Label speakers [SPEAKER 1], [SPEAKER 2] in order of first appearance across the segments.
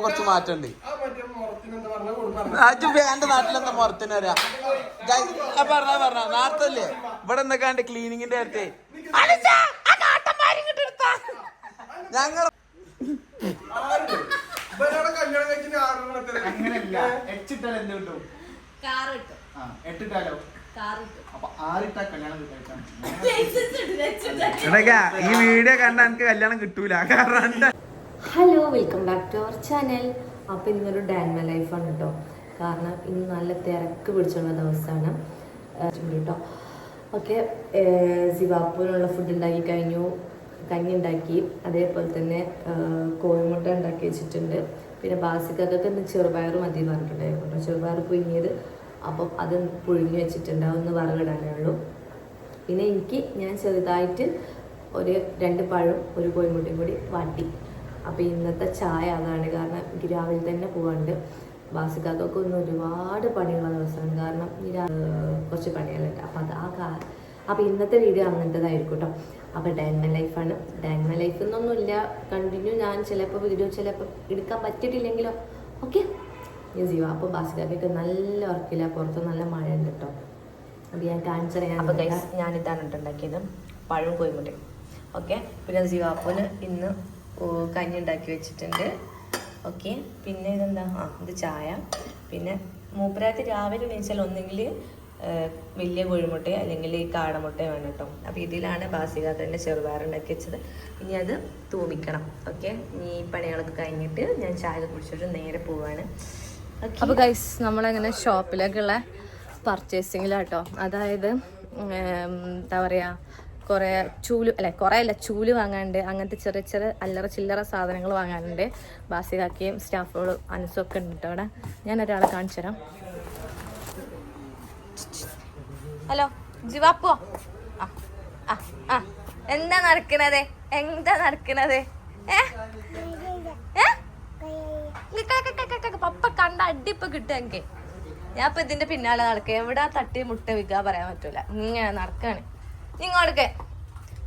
[SPEAKER 1] കുറച്ച് മാറ്റണ്ട്
[SPEAKER 2] ആ മറ്റേ മുറത്തിന് എന്താ പറഞ്ഞ കൊടുക്കണം
[SPEAKER 1] അജു എന്റെ നാട്ടിലെന്താ മുറത്തിന് വരാ പറഞ്ഞ പറഞ്ഞ നാട്ടല്ലേ ഇവിടെ എന്തൊക്കെ ക്ലീനിങ്ങിന്റെ അടുത്ത് ഞങ്ങൾ
[SPEAKER 3] അങ്ങനെയല്ല. എച്ചിട്ടാൽ എന്ത് കിട്ടും? എട്ടിട്ടാലോ?
[SPEAKER 1] ഈ വീഡിയോ കണ്ട എനിക്ക് കല്യാണം കിട്ടൂല. കാരണം
[SPEAKER 4] hello welcome back to our channel അപ്പോൾ ഇന്നൊരു ഡാൻമ ലൈഫാണ് കേട്ടോ കാരണം ഇന്ന് നല്ല തിരക്ക് പിടിച്ചുള്ള ദിവസമാണ്. കേട്ടോ ഓക്കെ സിവാപ്പൂരുള്ള ഫുഡ് ഉണ്ടാക്കി കഴിഞ്ഞു. കഞ്ഞി ഉണ്ടാക്കി. അതേപോലെ തന്നെ കോഴിമുട്ട ഉണ്ടാക്കി വെച്ചിട്ടുണ്ട്. പിന്നെ ബാസിക്കൊക്കെ ഇന്ന് ചെറുപയർ മതി പറഞ്ഞിട്ടുണ്ടായിരുന്നു ചെറുപയർ പുഴുങ്ങിയത്. അപ്പം അത് പുഴുങ്ങി വെച്ചിട്ടുണ്ട്. അതൊന്ന് വറവിടാനേ ഉള്ളൂ. പിന്നെ എനിക്ക് ഞാൻ ചെറുതായിട്ട് ഒരു രണ്ട് പഴം ഒരു കോഴിമുട്ടയും കൂടി വാട്ടി. അപ്പോൾ ഇന്നത്തെ ചായ അതാണ്. കാരണം എനിക്ക് രാവിലെ തന്നെ പോകാണ്ട് ബാസിക്കാക്കൊക്കെ ഒന്ന് ഒരുപാട് പണിയുള്ള ദിവസമാണ് കാരണം കുറച്ച് പണികളുണ്ട്. അപ്പോൾ അത് ആ കാ അപ്പോൾ ഇന്നത്തെ വീഡിയോ അങ്ങനത്തേതായിരിക്കും കേട്ടോ അപ്പോൾ ഡാൻമ ലൈഫാണ് ഡാൻമ ലൈഫ് എന്നൊന്നുമില്ല കണ്ടിന്യൂ ഞാൻ ചിലപ്പോൾ വീഡിയോ ചിലപ്പോൾ എടുക്കാൻ പറ്റിയിട്ടില്ലെങ്കിലോ? ഓക്കെ? ഞാൻ ജീവ അപ്പോൾ ബാസിക്കാക്കൊക്കെ നല്ല ഉറക്കില്ല പുറത്ത് നല്ല മഴ ഉണ്ട് കേട്ടോ അപ്പോൾ ഞാൻ കാണിച്ചു തരാം.
[SPEAKER 5] അപ്പോൾ ഞാനിതാണ് കേട്ടോ ഉണ്ടാക്കിയത്. പഴം കോയിമുട്ടയും ഓക്കെ? പിന്നെ ജീവാപ്പോന് ഇന്ന് കഞ്ഞി ഉണ്ടാക്കി വെച്ചിട്ടുണ്ട്. ഓക്കെ പിന്നെ ഇതെന്താ? ആ ഇത് ചായ. പിന്നെ മൂപ്പരാത്തി രാവിലെ എണീച്ചാൽ ഒന്നെങ്കിൽ വലിയ കോഴിമുട്ട അല്ലെങ്കിൽ ഈ കാടമുട്ട വേണം കേട്ടോ. അപ്പോൾ ഇതിലാണ് ബാസികാക്കന്റെ ചെറുപയർ ഉണ്ടാക്കി വെച്ചത്. ഇനി അത് തൂമിക്കണം. ഓക്കെ ഈ പണികളൊക്കെ കഴിഞ്ഞിട്ട് ഞാൻ ചായ കുടിച്ചിട്ട് നേരെ പോവാണ്.
[SPEAKER 6] അപ്പോൾ ഗൈസ് നമ്മളങ്ങനെ ഷോപ്പിലേക്കുള്ള പർച്ചേസിങ്ങിലാട്ടോ അതായത് എന്താ പറയുക കുറേ ചൂൽ അല്ലെ കുറേ അല്ല ചൂൽ വാങ്ങാനുണ്ട്. അങ്ങനത്തെ ചെറിയ ചെറിയ അല്ലറ ചില്ലറ സാധനങ്ങൾ വാങ്ങാനുണ്ട്. ബാസികാക്കിയും സ്റ്റാഫുകളും അനസും ഒക്കെ ഉണ്ട് അവിടെ. ഞാൻ ഒരാളെ കാണിച്ചു തരാം. ഹലോ ജിവാപ്പോ എന്താ നടക്കണത്? എന്താ നടക്കണത്? പപ്പ കണ്ട അടിപ്പ് കിട്ടും എനിക്ക്. ഞാൻ ഇപ്പൊ ഇതിന്റെ പിന്നാലെ നടക്കുക എവിടാ തട്ടി മുട്ട വിൽക്കുക പറയാൻ പറ്റൂല. ഇങ്ങനെ നടക്കാണ്. ഇങ്ങോട്ടേക്ക്.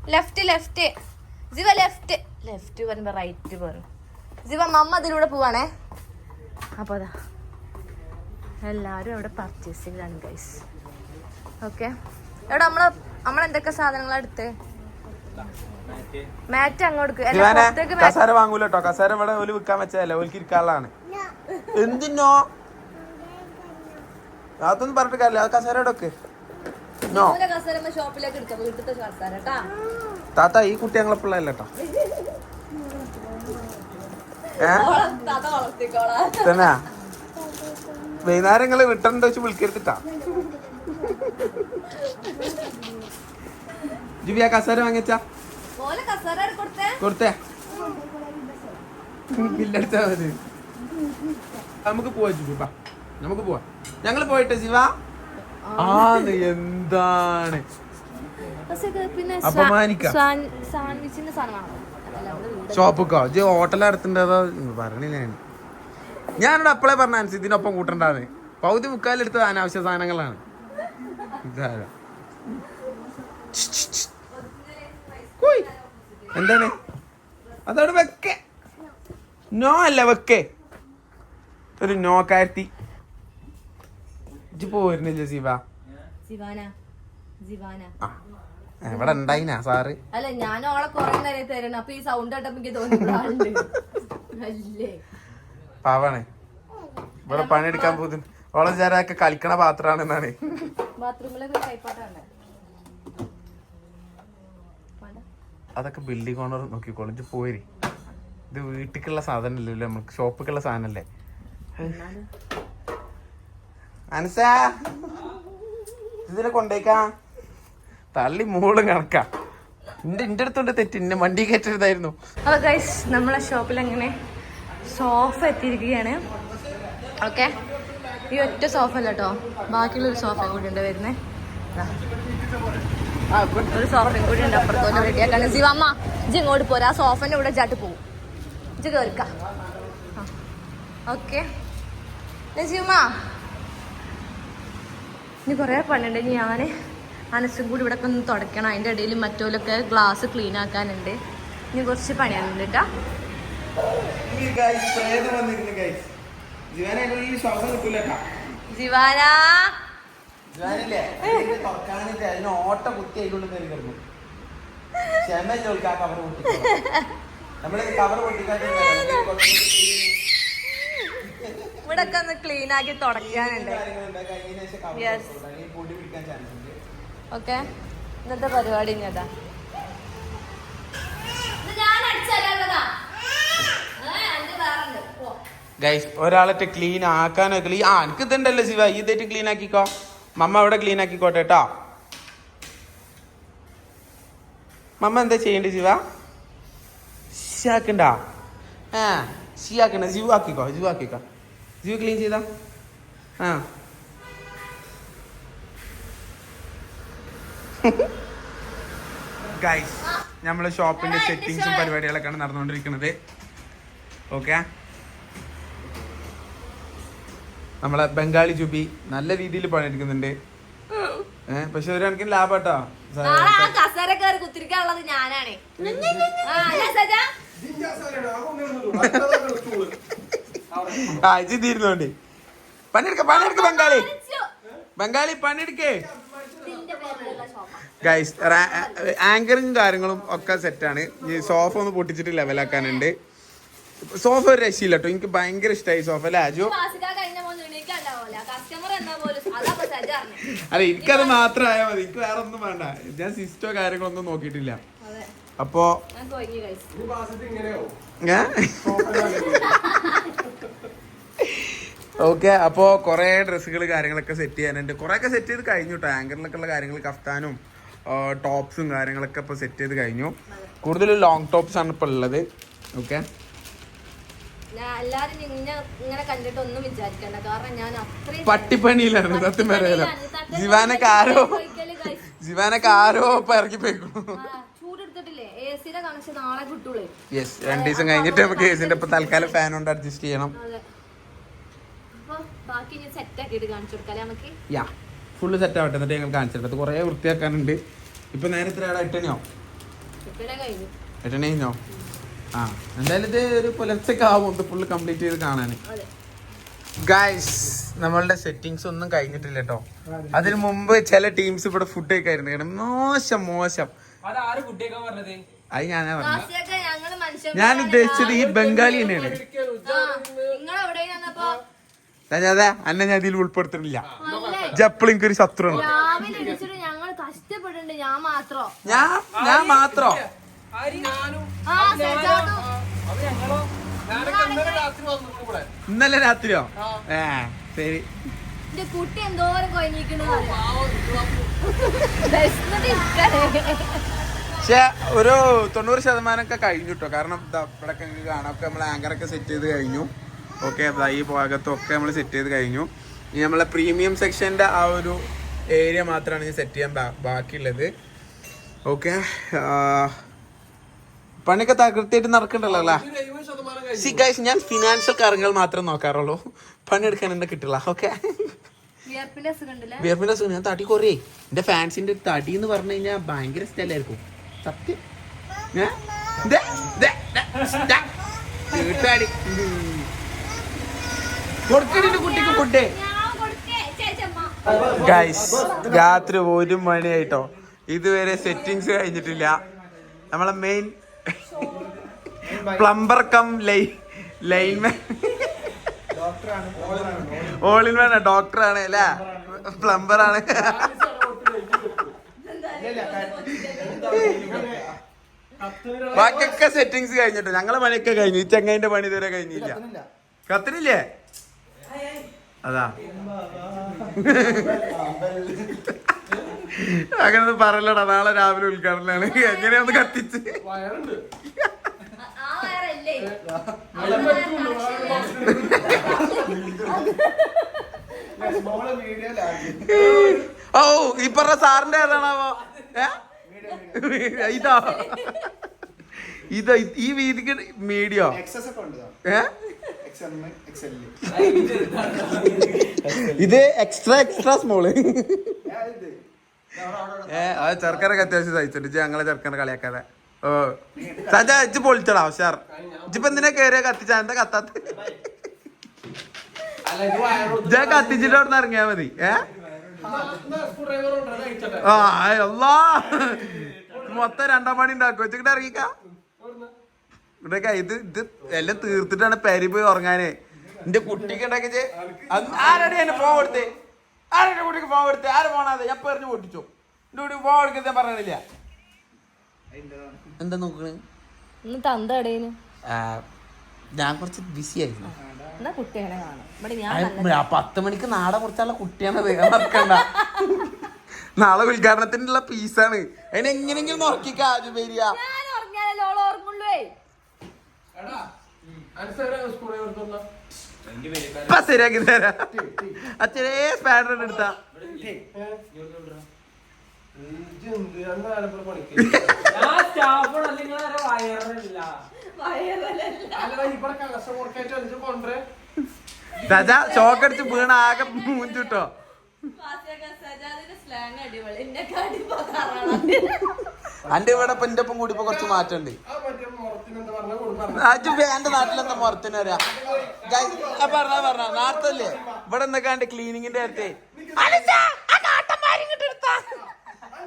[SPEAKER 6] ലെഫ്റ്റ് ലെഫ്റ്റ് ജിവ ലെഫ്റ്റ് ലെഫ്റ്റ് പറയുമ്പോ റൈറ്റ് പറയും ജിവ മമ്മ അതിലൂടെ പോവാണേ. അപ്പൊ അതാ എല്ലാരും അവിടെ പർച്ചേസിംഗിലാണ് ഗൈസ് ഓക്കെ എവിടെ നമ്മൾ നമ്മളെന്തൊക്കെ സാധനങ്ങളാണ് എടുത്ത്? മാറ്റ് അങ്ങോട്ട്
[SPEAKER 1] വാങ്ങൂല കസാര ഇവിടെ ഓൽ വിൽക്കാൻ വെച്ചതല്ല? ഓൽക്ക് ഇരിക്കാനുള്ളതാണ്. എന്തിനോ അതൊന്നും പറഞ്ഞിട്ട് കാര്യമില്ല. അത് കസാര
[SPEAKER 6] ഇടയ്ക്ക്
[SPEAKER 1] താത്ത ഈ കുട്ടി ഞങ്ങളെ പിള്ളേല്ല
[SPEAKER 6] വൈകുന്നേരങ്ങൾ
[SPEAKER 1] തന്നെ? വൈകുന്നേരം നിങ്ങൾ വിട്ടണ്ട വെച്ച് വിളിക്കരുത്തിട്ടാ ജുബിയ കസാര വാങ്ങിച്ചാ
[SPEAKER 6] കൊടുത്തേ?
[SPEAKER 1] ബില്ലെടുത്താ ബില്ലടിച്ചാ മതി. നമുക്ക് പോവാ ജിബി നമുക്ക് പോവാ. ഞങ്ങൾ പോയിട്ട് ശിവ ആന്ന് എന്താണ്?
[SPEAKER 6] അവിടെ
[SPEAKER 1] ജി ഹോട്ടൽ നടത്തുണ്ടോ പറഞ്ഞില്ല ഞാൻ. ഞാനിവിടെ അപ്പളേ പറഞ്ഞ അനുസരിച്ച് ഇതിനൊപ്പം കൂട്ടണ്ടാന്ന്. പൗതി മുക്കാലെടുത്തത് അനാവശ്യ സാധനങ്ങളാണ്. ഇതാരാ. എന്താണ്? അതവിടെ വെക്കേ. നോ അല്ല വെക്കേ. ഒരു നോ ഇജ്ജ് പോരുന്നില്ല ശിവ?
[SPEAKER 6] ശിവാന
[SPEAKER 1] ശിവാന. ഇവിടെ ഉണ്ടായിനാ സാറ്?
[SPEAKER 6] അല്ല ഞാൻ ഓളെ കൊറേ നേരം തരണം. അപ്പൊ ഈ സൗണ്ട് കേട്ടപ്പോ എനിക്ക് തോന്നി
[SPEAKER 1] പാവാണ്. ഇവിടെ പണിയെടുക്കാൻ പോകും ഓളെ വിചാരമൊക്കെ കളിക്കണ
[SPEAKER 6] കൈപ്പാട്ടാണ്.
[SPEAKER 1] അതൊക്കെ ബിൽഡിംഗ് ഓണർ നോക്കിക്കോളും. ഇജ്ജ് പോരി. ഇത് വീട്ടിലേക്കുള്ള സാധനം അല്ലല്ലോ നമുക്ക് ഷോപ്പിലേക്കുള്ള സാധനല്ലേ അനസാ ഇതിനെ കൊണ്ടേക്കാ? തള്ളി മോളും കണക്കാ. എന്റെ എന്റെ അടുത്തുണ്ട് തെറ്റ് എന്നെ വണ്ടി കയറ്റരുതായിരുന്നു.
[SPEAKER 6] അപ്പൊ ഗൈസ് നമ്മളെ ഷോപ്പിൽ അങ്ങനെ സോഫ എത്തിയിരിക്കുകയാണ്. ഓക്കെ ഈ ഒറ്റ സോഫ അല്ല കേട്ടോ ബാക്കിയുള്ള ഒരു സോഫ കൂടി ഉണ്ട് വരുന്നേ. ഒരു സോഫയും കൂടി ഉണ്ട് അപ്പുറത്തോട്ട് റെഡിയാക്കാൻ സിവമ്മ ജി ഇങ്ങോട്ട് പോരാ. ആ സോഫന്റെ കൂടെ ചാട്ട് പോവും. ജി കേൾക്കാം ഓക്കെ നസീമ ഇനി കുറേ പണിയുണ്ട്. ഇനി ഞാൻ അനസും കൂടി ഇവിടെ ഒന്ന് തുടയ്ക്കണം. അതിന്റെ ഇടയിൽ മറ്റോലൊക്കെ ഗ്ലാസ് ക്ലീൻ ആക്കാനുണ്ട്. ഇനി കുറച്ച് പണിയാനുണ്ട് കേട്ടോ
[SPEAKER 1] ജീവനെ ഓട്ട കുത്തി ആയിക്കൊണ്ട് ക്ഷമ ചോദിക്കാം കവർ പൊട്ടിക്കോ കവർ പൊട്ടിക്കാത്ത
[SPEAKER 6] ഇവിടെ ഒക്കെ ഒന്ന് ക്ലീൻ ആക്കി തുടക്കാനുണ്ട്. Yes.
[SPEAKER 1] പൊടി പിടിക്കാൻ ചാൻസ് ഉണ്ട്
[SPEAKER 6] ഓക്കെ ഇന്നത്തെ പരിപാടി അടിച്ചല്ലാ
[SPEAKER 1] ഗൈസ് ഒരാളെ ക്ലീൻ ആക്കാനോ ക്ലീൻ ആ എനിക്ക് ഇതുണ്ടല്ലോ ശിവ. ഈ തേറ്റ് ക്ലീൻ ആക്കിക്കോ. മമ്മ അവിടെ ക്ലീൻ ആക്കിക്കോട്ടെ കേട്ടോ മമ്മ എന്താ ചെയ്യണ്ടേ ശിവ? ശിയാക്കണ്ട? ആ ശിയാക്കണ്ട. ജിവു ആക്കിക്കോ ജിവു ആക്കിക്കോ ക്ലീൻ ചെയ്താ? ആ. ഗൈസ് നമ്മളെ ഷോപ്പിന്റെ സെറ്റിങ്സും പരിപാടികളൊക്കെയാണ് നടന്നുകൊണ്ടിരിക്കുന്നത്. ഓക്കെ നമ്മളെ ബംഗാളി ജുബി നല്ല രീതിയിൽ പണിയെടുക്കുന്നുണ്ട്. ഏഹ് പക്ഷെ ഒരു കണക്കിന് ലാഭട്ടോ.
[SPEAKER 6] നാളെ ആ കസേര കയറി കുത്തിരിക്കാനുള്ളത് ഞാനാണ്. ആ, അല്ലേ സജ?
[SPEAKER 2] ജിജ്ഞാസയാണ്. അതൊന്നും ഒന്നും ഇല്ല. അടുത്തതാണ് stooൾ.
[SPEAKER 1] ആ ഇജി തീരുന്നോണ്ട് പണിയെടുക്ക പണിയെടുക്ക ബംഗാളി ബംഗാളി പണിയെടുക്കേ. ഗൈസ് ആങ്കറും കാര്യങ്ങളും ഒക്കെ സെറ്റാണ് ഈ സോഫ ഒന്ന് പൊട്ടിച്ചിട്ട് ലെവലാക്കാനുണ്ട് സോഫ ഒരു രക്ഷയില്ല കേട്ടോ എനിക്ക് ഭയങ്കര ഇഷ്ടമായി സോഫ അല്ലേ
[SPEAKER 6] ഇപ്പൊ
[SPEAKER 1] അല്ല എനിക്കത് മാത്രം ആയാൽ മതി എനിക്ക് വേറെ ഒന്നും വേണ്ട ഞാൻ സിസ്റ്റോ കാര്യങ്ങളൊന്നും നോക്കിയിട്ടില്ല. അപ്പോ. ഓക്കെ അപ്പോ കുറെ ഡ്രസ്സുകൾ കാര്യങ്ങളൊക്കെ സെറ്റ് ചെയ്യാനുണ്ട്. കുറെ ഒക്കെ സെറ്റ് ചെയ്ത് കഴിഞ്ഞു കേട്ടോ ആങ്കറിലൊക്കെ ഉള്ള കാര്യങ്ങൾ കഫ്താനും ടോപ്സും കാര്യങ്ങളൊക്കെ ഇപ്പൊ സെറ്റ് ചെയ്ത് കഴിഞ്ഞു. കൂടുതലും ലോങ് ടോപ്സ് ആണ് ഇപ്പൊ ഉള്ളത്. ഓക്കെ? പട്ടിപ്പണിയിലാണ് സത്യം പറയാലോ. ജീവാനൊക്കെ ആരോ ജീവാനൊക്കെ ആരോ ഇപ്പൊ ഇറക്കി പോയിക്കണു. യെസ് രണ്ട് ദിവസം കഴിഞ്ഞിട്ട് നമുക്ക് ഇപ്പൊ തൽക്കാലം ഫാൻ കൊണ്ട് അഡ്ജസ്റ്റ് ചെയ്യണം.
[SPEAKER 6] അതെ. അപ്പൊ ബാക്കി ഞാൻ സെറ്റ് ആക്കിയിട്ട് കാണിച്ചു കൊടുക്കാല്ലേ നമുക്ക്
[SPEAKER 1] യാ ഫുള്ള് സെറ്റ് ആവട്ടെ. എന്നിട്ട് ഞങ്ങൾ കുറെ വൃത്തിയാക്കാനുണ്ട്. ഇപ്പൊ എട്ടണി കഴിഞ്ഞോ. ആ എന്തായാലും ഇത് ഒരു പുലർച്ചയ്ക്ക് ആവും ഇത് ഫുള്ള് കംപ്ലീറ്റ് ചെയ്ത് കാണാൻ
[SPEAKER 6] അതെ.
[SPEAKER 1] ഗൈസ് നമ്മളുടെ സെറ്റിങ്സ് ഒന്നും കഴിഞ്ഞിട്ടില്ല കേട്ടോ. അതിന് മുമ്പ് ചില ടീംസ് ഇവിടെ ഫുഡ് കഴിക്കായിരുന്നു. മോശം മോശം. അത് ഞാനാ പറഞ്ഞത്. ഞാൻ ഉദ്ദേശിച്ചത് ഈ ബംഗാളി തന്നെയാണ്. അതെ അന്നെ ഞാൻ ഇതിൽ ഉൾപ്പെടുത്തുന്നില്ല
[SPEAKER 6] അല്ലേ?
[SPEAKER 1] എനിക്കൊരു ഒരു ശത്രുവാണ്
[SPEAKER 6] ഞാൻ മാത്രം.
[SPEAKER 1] ഞാൻ ഞാൻ മാത്രോ.
[SPEAKER 2] ഇന്നലെ
[SPEAKER 1] രാത്രിയോ? ഏ ശരി.
[SPEAKER 6] എന്റെ കുട്ടി എന്തോരം
[SPEAKER 1] പക്ഷെ ഒരു തൊണ്ണൂറ് ശതമാനമൊക്കെ കഴിഞ്ഞു കേട്ടോ കാരണം ഇവിടെയൊക്കെ നിങ്ങൾക്ക് കാണാം. ഒക്കെ നമ്മൾ ആങ്കറൊക്കെ സെറ്റ് ചെയ്ത് കഴിഞ്ഞു. ഓക്കെ ഈ ഭാഗത്തൊക്കെ നമ്മൾ സെറ്റ് ചെയ്ത് കഴിഞ്ഞു. ഇനി നമ്മളെ പ്രീമിയം സെക്ഷന്റെ ആ ഒരു ഏരിയ മാത്രമാണ് ഇനി സെറ്റ് ചെയ്യാൻ ബാക്കിയുള്ളത്. ഓക്കെ പണിയൊക്കെ തകൃത്തിയായിട്ട് നടക്കണ്ടല്ലോ അല്ലേ?
[SPEAKER 2] ശതമാനം കഴിഞ്ഞു.
[SPEAKER 1] സി ഗൈസ് ഞാൻ ഫിനാൻഷ്യൽ കാര്യങ്ങൾ മാത്രം നോക്കാറുള്ളൂ. പണിയെടുക്കാൻ എന്നെ കിട്ടില്ല ഓക്കെ
[SPEAKER 6] വിയർപ്പിന്റെ അസുഖം.
[SPEAKER 1] ഞാൻ തടി കുറേ. എന്റെ ഫാൻസിന്റെ തടി എന്ന് പറഞ്ഞു കഴിഞ്ഞാൽ ഭയങ്കര സ്റ്റൈലായിരിക്കും സത്യം. വീട്ടാടി. കൊടുക്കണിന്റെ കുട്ടിക്ക് ഫുഡ് ഗൈസ് രാത്രി ഒരു മണിയായിട്ടോ. ഇതുവരെ സെറ്റിങ്സ് കഴിഞ്ഞിട്ടില്ല. നമ്മളെ മെയിൻ പ്ലംബർ കം ലൈ ലൈൻമാൻ ഓൾ ഇൻ വേണ്ട ഡോക്ടറാണ് അല്ലേ? പ്ലംബറാണ്. ബാക്കിയൊക്കെ സെറ്റിങ്സ് കഴിഞ്ഞിട്ടോ? ഞങ്ങളെ പണിയൊക്കെ കഴിഞ്ഞു. ഈ ചെങ്ങൈന്റെ പണി ഇതുവരെ കഴിഞ്ഞില്ല. കത്തിനില്ലേ അതാ. അങ്ങനെ പറയലടാ. നാളെ രാവിലെ ഉദ്ഘാടനമാണ്. എങ്ങനെയാന്ന് കത്തിച്ച്?
[SPEAKER 6] വയറല്ലേ
[SPEAKER 1] ഓ ഈ പറഞ്ഞ സാറിന്റെ ഏതാണാവോ? ഇതാ. ഇതാ ഈ വീതിക്ക് മീഡിയോ ഇത് എക്സ്ട്രാ എക്സ്ട്രാ സ്മോൾ ഏ അത് ചെറുക്കനൊക്കെ അത്യാവശ്യം സഹിച്ചിട്ട് ഇജ്ജ് ഞങ്ങളെ ചെറുക്കനെ കളിയാക്കാതെ. സജ ഇജ്ജ് പൊളിച്ചടാ ഉഷാർ. ഇജ്ജിപ്പോ എന്തിനാ കേറിയ കത്തിച്ചാ? എന്താ കത്താത്ത?
[SPEAKER 2] വയറോട്
[SPEAKER 1] കത്തിച്ചിട്ട് അവിടെ ഇറങ്ങിയാ മതി. ഏ? ആ അല്ലാ മൊത്തം രണ്ടാം പണി ഉണ്ടാക്കും. വെച്ചിട്ട് ഇറങ്ങിക്ക. ഇവിടെയൊക്കെ ഇത് ഇത് എല്ലാം തീർത്തിട്ടാണ് പെരി പോയി ഉറങ്ങാനെ. എന്റെ കുട്ടിക്ക് ഉണ്ടാക്കിച്ച് ആരുടെ എന്നെ ഫോൺ കൊടുത്തേ? ആരുടെ കുട്ടിക്ക് ഫോൺ കൊടുത്തേ? ആര് ഞാൻ പറഞ്ഞു പൊട്ടിച്ചു. എന്റെ കുട്ടിക്ക് ഫോൺ കൊടുക്കുന്നത് പറഞ്ഞില്ല. എന്താ നോക്കണ്?
[SPEAKER 6] ഇന്ന് തന്ത ഇടയിന്
[SPEAKER 1] ഞാൻ കുറച്ച് ബിസി ആയിരുന്നു.
[SPEAKER 6] എന്നാ കുട്ടികളെ കാണും. ഇവിടെ ഞാൻ
[SPEAKER 1] പത്ത് മണിക്ക് നാളെ കുറച്ചുള്ള കുട്ടിയാണത് അത് മറക്കണ്ട. നാളെ ഉദ്ഘാടനത്തിനുള്ള പീസാണ് അതിനെ എങ്ങനെയെങ്കിലും കാജു പേരിയ
[SPEAKER 6] ഞാൻ ഉറങ്ങിയാലല്ലോ
[SPEAKER 2] ഓൾ
[SPEAKER 1] ഇപ്പൊ ശരിയാക്കി തരാം. അച്ഛനേ സ്പാഡർ എടുത്താ.
[SPEAKER 2] പണിക്ക്
[SPEAKER 1] സജ ചോക്കടിച്ച് വീണ ആകെ മൂഞ്ചിട്ടോ? അന്റെ ഇവിടെ ഇപ്പൊ എന്റെ ഒപ്പം കൂടി ഇപ്പൊ കുറച്ച് മാറ്റമുണ്ട്. അജു എന്റെ നാട്ടിലെന്താ മുറത്തിന് വരാ പറഞ്ഞ പറഞ്ഞ. നാട്ടിലല്ലേ? ഇവിടെ എന്തൊക്കെ ക്ലീനിങ്ങിന്റെ അടുത്തേ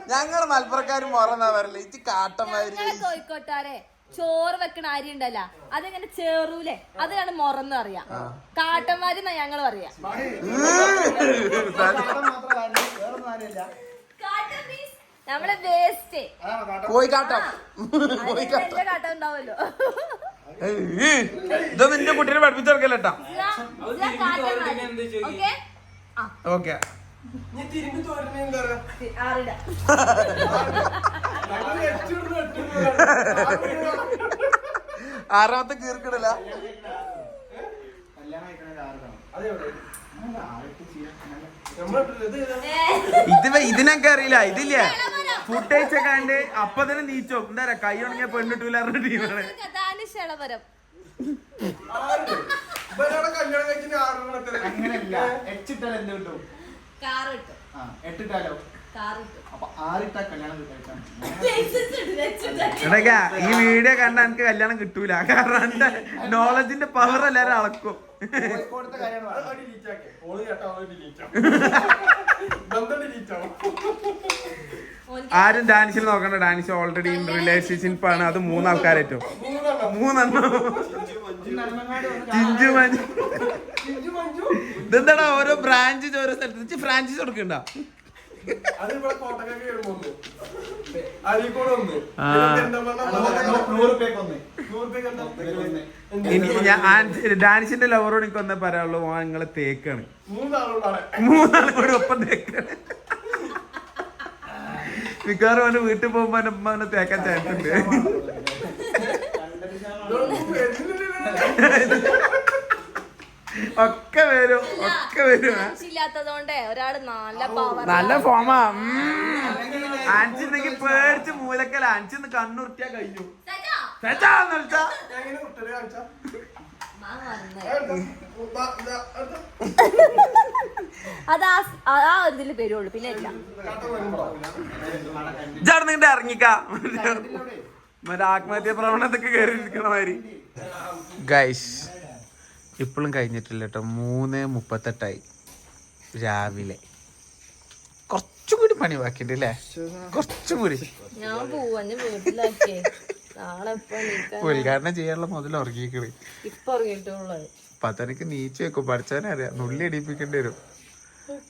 [SPEAKER 1] ഞങ്ങൾ മലപ്പുറക്കാരും മുറന്നാ പറയില്ല ഇച്ചി കാട്ടന്മാര്
[SPEAKER 6] ഞങ്ങളെ കോഴിക്കോട്ടാരെ ചോറ് വെക്കണ അരി ഉണ്ടല്ല അതിങ്ങനെ ചേറൂലേ? അതിനാണ് മൊറന്ന് പറയാ. കാട്ടന്മാര് ഞങ്ങൾ പറയാ. നമ്മളെ വേസ്റ്റ്
[SPEAKER 1] പോയി കോഴിക്കാട്ടം.
[SPEAKER 6] വലിയ കാട്ടം ഉണ്ടാവുമല്ലോ
[SPEAKER 1] ഏയ്, ഇതൊന്നും നിന്റെ കുട്ടീനെ പഠിപ്പിച്ചെടുക്കല്ലേട്ടാ
[SPEAKER 6] ഓക്കെ
[SPEAKER 2] എന്താ
[SPEAKER 6] ആറിട.
[SPEAKER 1] ആറാമത്തെ കീർക്കിടല.
[SPEAKER 2] ഇത്
[SPEAKER 1] ഇതിനൊക്കെ അറിയില്ല ഇതില്ലേ? ഫുട്ടേജ് ഒക്കെ കണ്ട് അപ്പൊ തന്നെ നീച്ചോ. എന്താ പറയാ കൈ ഉണങ്ങിയ പെണ്ണിട്ടില്ല ടീമാണ്.
[SPEAKER 3] അങ്ങനെയല്ല എച്ചിട്ടാൽ എന്ത് കിട്ടും?
[SPEAKER 6] കാറ് കിട്ടും
[SPEAKER 3] ആ എട്ടിട്ടാലോ?
[SPEAKER 6] കാറ് കിട്ടും
[SPEAKER 3] അപ്പൊ ആറിട്ടാ കല്യാണം
[SPEAKER 1] എടക്കാ ഈ വീഡിയോ കണ്ട എനിക്ക് കല്യാണം കിട്ടൂല. കാരണം എന്റെ നോളജിന്റെ പവർ എല്ലാരും അളക്കും.
[SPEAKER 3] കോഴിക്കോടത്തെ കാര്യമാണ്.
[SPEAKER 2] അത്
[SPEAKER 3] പറഞ്ഞത്.
[SPEAKER 2] delete ആക്കി. ഓൾ കേട്ടാ ഓൾ delete ആവും. ബന്ധം delete ആവും.
[SPEAKER 1] ആരും ഡാൻസിൽ നോക്കണ്ട. ഡാൻസ് ഓൾറെഡി റിലേഷൻഷിപ്പ് ആണ്. അത് മൂന്നാൾക്കാരേറ്റവും.
[SPEAKER 2] മൂന്നെണ്ണം.
[SPEAKER 1] ചിഞ്ചു മഞ്ജു. ഇതെന്താടാ? ഓരോ ബ്രാഞ്ച് ഓരോ സ്ഥലത്ത്. ഫ്രാഞ്ചൈസ് കൊടുക്കണ്ട? ഡാനിഷിന്റെ ലവറോട് എനിക്ക് ഒന്നേ പറയാനുള്ളൂ ഓൻ നിങ്ങളെ തേക്കാണ്. മൂന്നാളും കൂടി ഒപ്പം തേക്കാണ്. മിക്കവാറും അവന് വീട്ടിൽ പോകുമ്പോ അവനെ തേക്കാൻ ചാൻസ് ഉണ്ട്. ഒക്കെ വരും ഒക്കെ വരും.
[SPEAKER 6] ഇല്ലാത്തതുകൊണ്ട് ഒരാൾ നല്ല പവർ
[SPEAKER 1] നല്ല ഫോമാ അഞ്ചിണ്ടെങ്കിൽ പേടിച്ച് മൂലക്കല. അഞ്ചിന്ന് കണ്ണുർട്ടിയാ കഴിഞ്ഞു. ചേച്ചാന്ന് വിളിച്ചാ.
[SPEAKER 6] അത് ആ ആ- വരുള്ളൂ പിന്നെ ഇല്ല.
[SPEAKER 2] കാട്ടം വരുമ്പോ.
[SPEAKER 1] ഇജാടെ നിന്റെ ഇറങ്ങിക്കാ മറ്റേ ആത്മഹത്യ പ്രവണതൊക്കെ കയറി ഇരിക്കണ മാതിരി ഗൈസ് ഇപ്പോഴും കഴിഞ്ഞിട്ടില്ല കേട്ടോ മൂന്ന് മുപ്പത്തെട്ടായി. രാവിലെ. കുറച്ചും കൂടി പണി ബാക്കിയുണ്ട് അല്ലേ കുറച്ചും കൂടി ഉദ്ഘാടനം ചെയ്യാനുള്ള മുതൽ ഉറങ്ങിക്കണ്.
[SPEAKER 6] ഇപ്പൊ
[SPEAKER 1] പത്തനക്ക് നീച്ച് വെക്കും. പഠിച്ചാനേ അറിയാം. നുള്ളി അടിപ്പിക്കേണ്ടി വരും.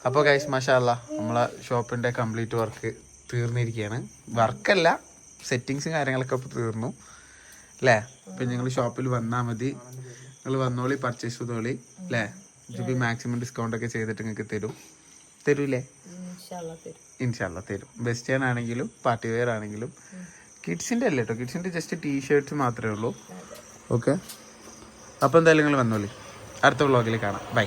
[SPEAKER 1] അപ്പോൾ ഗൈസ് മഷാല്ല നമ്മളെ ഷോപ്പിന്റെ കംപ്ലീറ്റ് വർക്ക് തീർന്നിരിക്കുകയാണ് വർക്കല്ല സെറ്റിങ്സും കാര്യങ്ങളൊക്കെ ഇപ്പോൾ തീർന്നു. അല്ലേ അപ്പം നിങ്ങൾ ഷോപ്പിൽ വന്നാൽ മതി. നിങ്ങൾ വന്നോളി പർച്ചേസ് ചെയ്തോളി അല്ലേ ഇതിപ്പോൾ മാക്സിമം ഡിസ്കൗണ്ട് ഒക്കെ ചെയ്തിട്ട് നിങ്ങൾക്ക് തരും. തരൂലേ ഇൻഷാല്ല തരും. വെസ്റ്റേൺ ആണെങ്കിലും പാർട്ടി വെയർ ആണെങ്കിലും. കിഡ്സിന്റെ അല്ലേ കേട്ടോ കിഡ്സിന്റെ ജസ്റ്റ് ടീ ഷർട്ട്സ് മാത്രമേ ഉള്ളൂ. ഓക്കെ അപ്പോൾ എന്തായാലും നിങ്ങൾ വന്നോളി. അടുത്ത വ്ളോഗിൽ കാണാം. ബൈ